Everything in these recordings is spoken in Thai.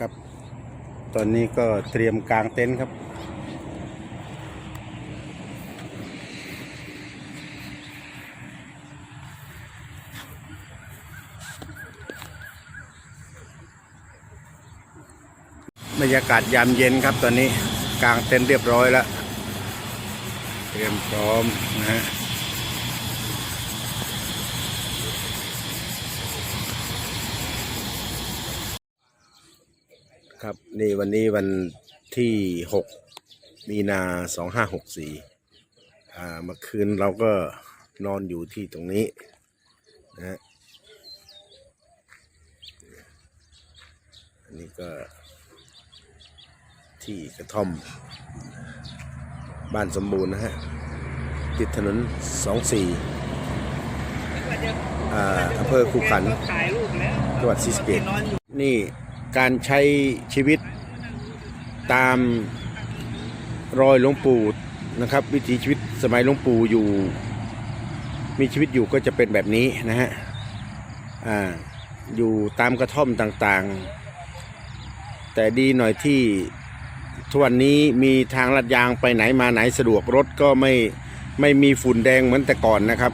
ครับ ตอนนี้ก็เตรียมกางเต็นท์ครับ บรรยากาศยามเย็นครับตอนนี้กางเต็นท์เรียบร้อยแล้ว เตรียมพร้อมนะฮะ ครับนี่วันนี้วันที่6มีนา2564อ่าเมื่อคืนเราก็นอนอยู่ที่ตรงนี้นะฮะอันนี้ก็ที่กระท่อม บ้านสมบูรณ์นะฮะ ติดถนน24อ่าอำเภอคูขันจังหวัดศรีสะเกษนี่ การใช้ชีวิตตามรอยหลวงปู่นะครับ วิถีชีวิตสมัยหลวงปู่อยู่ มีชีวิตอยู่ก็จะเป็นแบบนี้นะฮะอ่าอยู่ตามกระท่อมต่างๆ แต่ดีหน่อยที่ทุกวันนี้มีทางลัดยางไปไหนมาไหนสะดวกรถก็ไม่ไม่มีฝุ่นแดงเหมือนแต่ก่อนนะครับ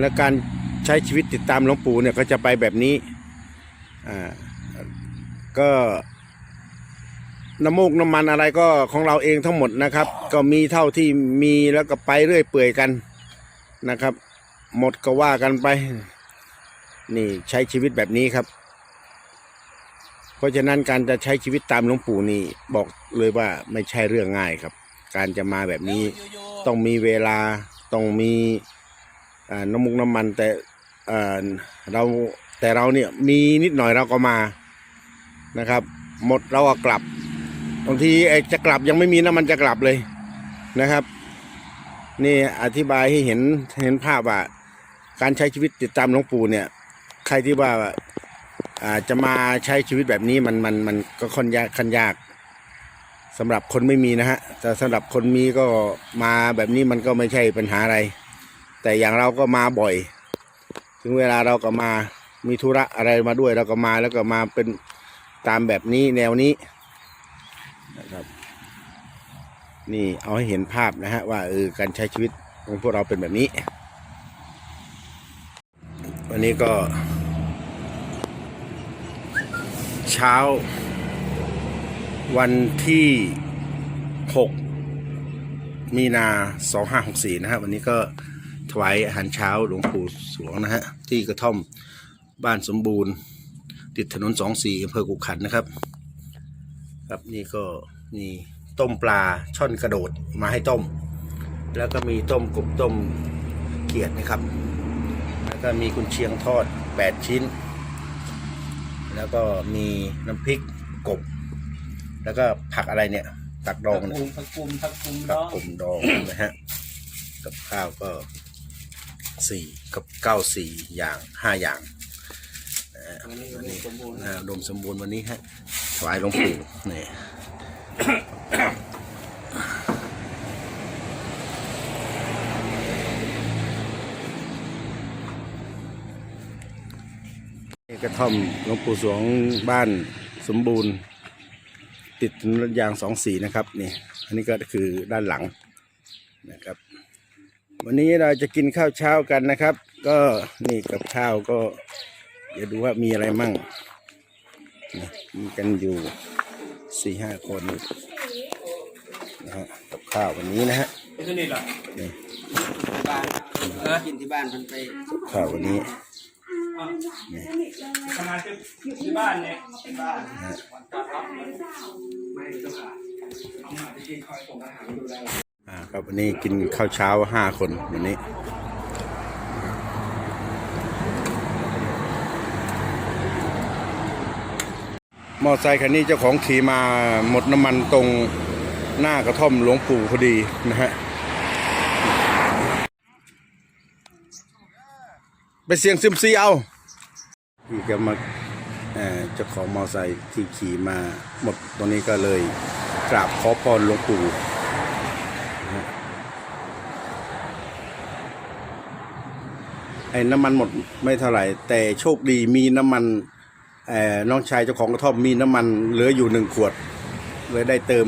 และการใช้ชีวิตติดตามหลวงปู่เนี่ยก็จะไปแบบนี้อ่า ก็น้ำมูกน้ำมันอะไรก็ของเราเองทั้งหมดนะครับ ก็มีเท่าที่มีแล้วก็ไปเรื่อยเปื่อยกันนะครับ หมดก็ว่ากันไป นี่ใช้ชีวิตแบบนี้ครับ เพราะฉะนั้นการจะใช้ชีวิตตามหลวงปู่นี่บอกเลยว่าไม่ใช่เรื่องง่ายครับ การจะมาแบบนี้ต้องมีเวลาต้องมีน้ำมุกน้ำมันแต่เราแต่เราเนี่ยมีนิดหน่อยเราก็มา นะครับ หมดเราก็กลับบางทีไอ้จะกลับยังไม่มีน้ำมันจะกลับเลยนะครับ นี่อธิบายให้เห็นเห็นภาพว่าการใช้ชีวิตติดตามหลวงปู่เนี่ย ใครที่ว่าอาจะมาใช้ชีวิตแบบนี้มันมันมันก็ค่อนยากค่อนยากสำหรับคนไม่มีนะฮะแต่สำหรับคนมีก็มาแบบนี้มันก็ไม่ใช่ปัญหาอะไร แต่อย่างเราก็มาบ่อย ถึงเวลาเราก็มามีธุระอะไรมาด้วยเราก็มาแล้วก็มาเป็น ตามแบบนี้แนวนี้นะครับนี่เอาให้เห็นภาพนะฮะว่าเออการใช้ชีวิตของพวกเราเป็นแบบนี้ วันนี้ก็ เช้า วันที่ 6 มีนา 2564 นะฮะวันนี้ก็ถวายอาหารเช้าหลวงปู่สวงนะฮะที่กระท่อมบ้านสมบูรณ์ ติดถนน24อำเภอกุกขันนะครับ ครับนี่ก็มีต้มปลาช่อนกระโดดมาให้ต้ม แล้วก็มีต้มกบต้มเขียดนะครับ แล้วก็มีกุนเชียงทอด 8 ชิ้น แล้วก็มีน้ำพริกกบ แล้วก็ผักอะไรเนี่ยตักดองผักเนี่ยกุมผักกุมผักกุมกับเนาะผมดองนะฮะกับข้าวก็สี่กับเก้าสี่อย่างห้าอย่าง ดมสมบูรณ์วันนี้ฮะถวายหลวงปู่นี่นี่กระท่อมหลวงปู่สวงบ้านสมบูรณ์ ติดถนนยางสองสีนะครับนี่อันนี้ก็คือด้านหลังนะครับ วันนี้เราจะกินข้าวเช้ากันนะครับ ก็นี่กับข้าวก็ เดี๋ยวดูว่ามีอะไรมั่งนี่มีกันอยู่สี่ห้าคนนะฮะกับข้าววันนี้นะฮะไอ้ตัวนี้เหรอนี่บ้านเออกินที่บ้านมันไปกับข้าววันนี้ทำงานที่ที่บ้านเนี่ยที่บ้านวันจันทร์รับไม่ต้องหาเอามาไปกินคอยส่งอาหารดูแลอ่าครับวันนี้กินข้าวเช้าห้าคนวันนี้ มอไซค์คันนี้เจ้าของขี่มาหมดน้ำมันตรงหน้ากระท่อมหลวงปู่พอดีนะฮะไปเสียงซิมซีเอาที่ก็มาเจ้าของมอไซค์ที่ขี่มาหมดตรงนี้ก็เลยกราบขอพรหลวงปู่ไอ้น้ำมันหมดไม่เท่าไหร่ แต่โชคดีมีน้ำมัน น้องชายเจ้าของกระท่อมมีน้ำมันเหลืออยู่หนึ่งขวดเลยได้เติม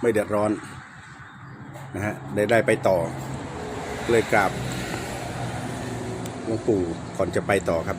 ไม่เดือดร้อนนะฮะได้ได้ไปต่อ เลยกราบหลวงปู่ก่อนจะไปต่อครับ